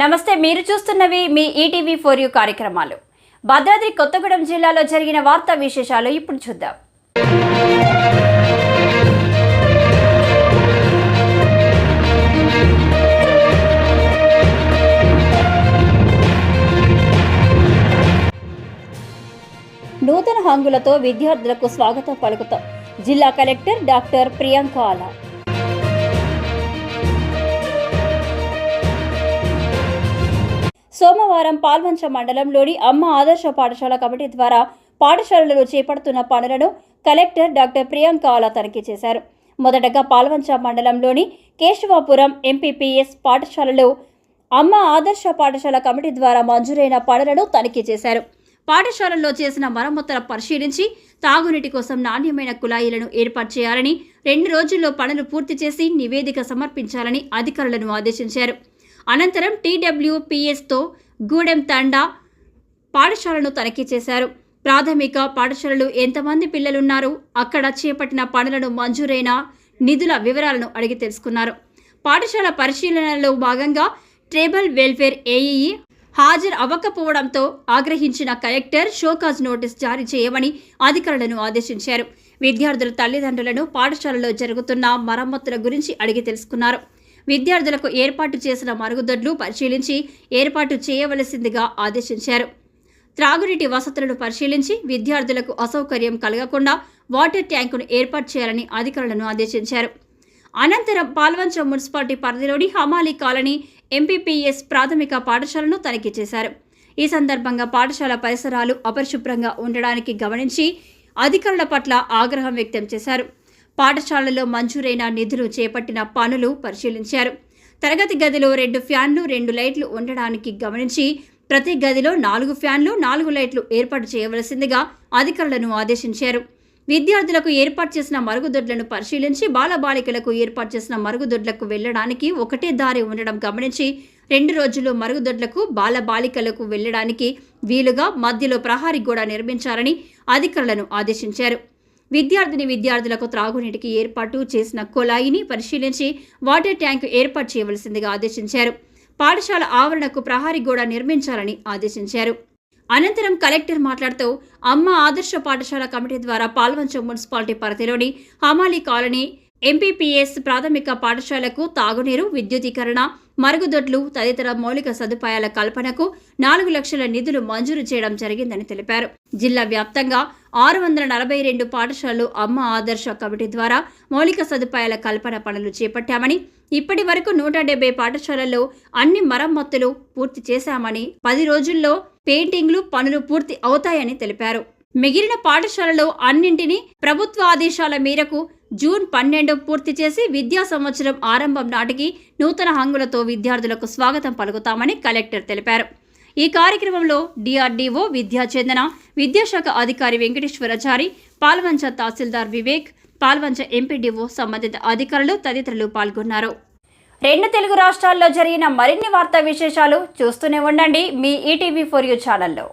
నమస్తే మీరు చూస్తున్నవి మీ ఈటీవీ ఫోర్ యూ కార్యక్రమాలు. భద్రాద్రి కొత్తగూడెం జిల్లాలో జరిగిన వార్తా విశేషాలు ఇప్పుడు చూద్దాం. నూతన హంగులతో విద్యార్థులకు స్వాగతం పలుకుతాం. జిల్లా కలెక్టర్ డాక్టర్ ప్రియాంక ఆలా. సోమవారం పాల్వంచ మండలంలోని అమ్మ ఆదర్శ పాఠశాల కమిటీ ద్వారా పాఠశాలలో చేపడుతున్న పనులను కలెక్టర్ డాక్టర్ ప్రియాంక ఆలా తనిఖీ చేశారు. మొదటగా పాల్వంచ మండలంలోని కేశవాపురం ఎంపీపీఎస్ పాఠశాలలో అమ్మ ఆదర్శ పాఠశాల కమిటీ ద్వారా మంజూరైన పనులను తనిఖీ చేశారు. పాఠశాలల్లో చేసిన మరమ్మతుల పరిశీలించి తాగునీటి కోసం నాణ్యమైన కుళాయిలను ఏర్పాటు చేయాలని రెండు రోజుల్లో పనులు పూర్తి చేసి నివేదిక సమర్పించాలని అధికారులను ఆదేశించారు. అనంతరం టీడబ్ల్యూపీఎస్తో గూడెం తండా పాఠశాలను తనిఖీ చేశారు. ప్రాథమిక పాఠశాలలు ఎంతమంది పిల్లలున్నారు? అక్కడ చేపట్టిన పనులను మంజూరైన నిధుల వివరాలను అడిగి తెలుసుకున్నారు. పాఠశాల పరిశీలనలో భాగంగా ట్రైబల్ వెల్ఫేర్ ఏఈఈ హాజరు అవ్వకపోవడంతో ఆగ్రహించిన కలెక్టర్ షోకాజ్ నోటీస్ జారీ చేయమని అధికారులను ఆదేశించారు. విద్యార్థుల తల్లిదండ్రులను పాఠశాలలో జరుగుతున్న మరమ్మతుల గురించి అడిగి తెలుసుకున్నారు. విద్యార్థులకు ఏర్పాటు చేసిన మరుగుదొడ్లు పరిశీలించి ఏర్పాటు చేయవలసిందిగా ఆదేశించారు. త్రాగునీటి వసతులను పరిశీలించి విద్యార్థులకు అసౌకర్యం కలగకుండా వాటర్ ట్యాంకును ఏర్పాటు చేయాలని అధికారులను ఆదేశించారు. అనంతరం పాల్వంచ మున్సిపాలిటీ పరిధిలోని హమాలి కాలనీ ఎంపీపీఎస్ ప్రాథమిక పాఠశాలను తనిఖీ చేశారు. ఈ సందర్భంగా పాఠశాల పరిసరాలు అపరిశుభ్రంగా ఉండడానికి గమనించి అధికారుల పట్ల ఆగ్రహం వ్యక్తం చేశారు. పాఠశాలలో మంజూరైన నిధులు చేపట్టిన పనులు పరిశీలించారు. తరగతి గదిలో రెండు ఫ్యాన్లు రెండు లైట్లు ఉండడానికి గమనించి ప్రతి గదిలో నాలుగు ఫ్యాన్లు నాలుగు లైట్లు ఏర్పాటు చేయవలసిందిగా అధికారులను ఆదేశించారు. విద్యార్థులకు ఏర్పాటు చేసిన మరుగుదొడ్లను పరిశీలించి బాలబాలికలకు ఏర్పాటు చేసిన మరుగుదొడ్లకు వెళ్ళడానికి ఒకటే దారి ఉండడం గమనించి రెండు రోజులు మరుగుదొడ్లకు బాలబాలికలకు వెళ్ళడానికి వీలుగా మధ్యలో ప్రహారీ గోడ నిర్మించాలని అధికారులను ఆదేశించారు. విద్యార్థిని విద్యార్థులకు త్రాగునీటికి ఏర్పాటు చేసిన కుళాయిని పరిశీలించి వాటర్ ట్యాంకు ఏర్పాటు చేయవలసిందిగా ఆదేశించారు. పాఠశాల ఆవరణకు ప్రహారీ గోడ నిర్మించాలని ఆదేశించారు. అనంతరం కలెక్టర్ మాట్లాడుతూ అమ్మ ఆదర్శ పాఠశాల కమిటీ ద్వారా పాల్వంచ మున్సిపాలిటీ పరిధిలోని హమాలి కాలనీ ఎంపీపీఎస్ ప్రాథమిక పాఠశాలకు తాగునీరు విద్యుదీకరణ మరుగుదొడ్లు తదితర మౌలిక సదుపాయాల కల్పనకు నాలుగు లక్షల నిధులు మంజూరు చేయడం జరిగిందని తెలిపారు. జిల్లా వ్యాప్తంగా ఆరు వందల నలభై రెండు పాఠశాలలు అమ్మ ఆదర్శ కమిటీ ద్వారా మౌలిక సదుపాయాల కల్పన పనులు చేపట్టామని ఇప్పటి వరకు నూట డెబ్బై పాఠశాలల్లో అన్ని మరమ్మతులు పూర్తి చేశామని పది రోజుల్లో పెయింటింగ్లు పనులు పూర్తి అవుతాయని తెలిపారు. మిగిలిన పాఠశాలలో అన్నింటినీ ప్రభుత్వ ఆదేశాల మేరకు జూన్ పన్నెండు పూర్తి చేసి విద్యా సంవత్సరం ఆరంభం నాటికి నూతన హంగులతో విద్యార్థులకు స్వాగతం పలుకుతామని కలెక్టర్ తెలిపారు. ఈ కార్యక్రమంలో డిఆర్డీఓ విద్యాచందన విద్యాశాఖ అధికారి వెంకటేశ్వరాచారి పాల్వంచ తహసీల్దార్ వివేక్ పాల్వంచ ఎంపీడీఓ సంబంధిత అధికారులు తదితరులు పాల్గొన్నారు. రెండు తెలుగు రాష్ట్రాల్లో జరిగిన మరిన్ని వార్తా విశేషాలు చూస్తూనే ఉండండి మీ ఈటీవీ ఫోర్ యూ ఛానల్లో.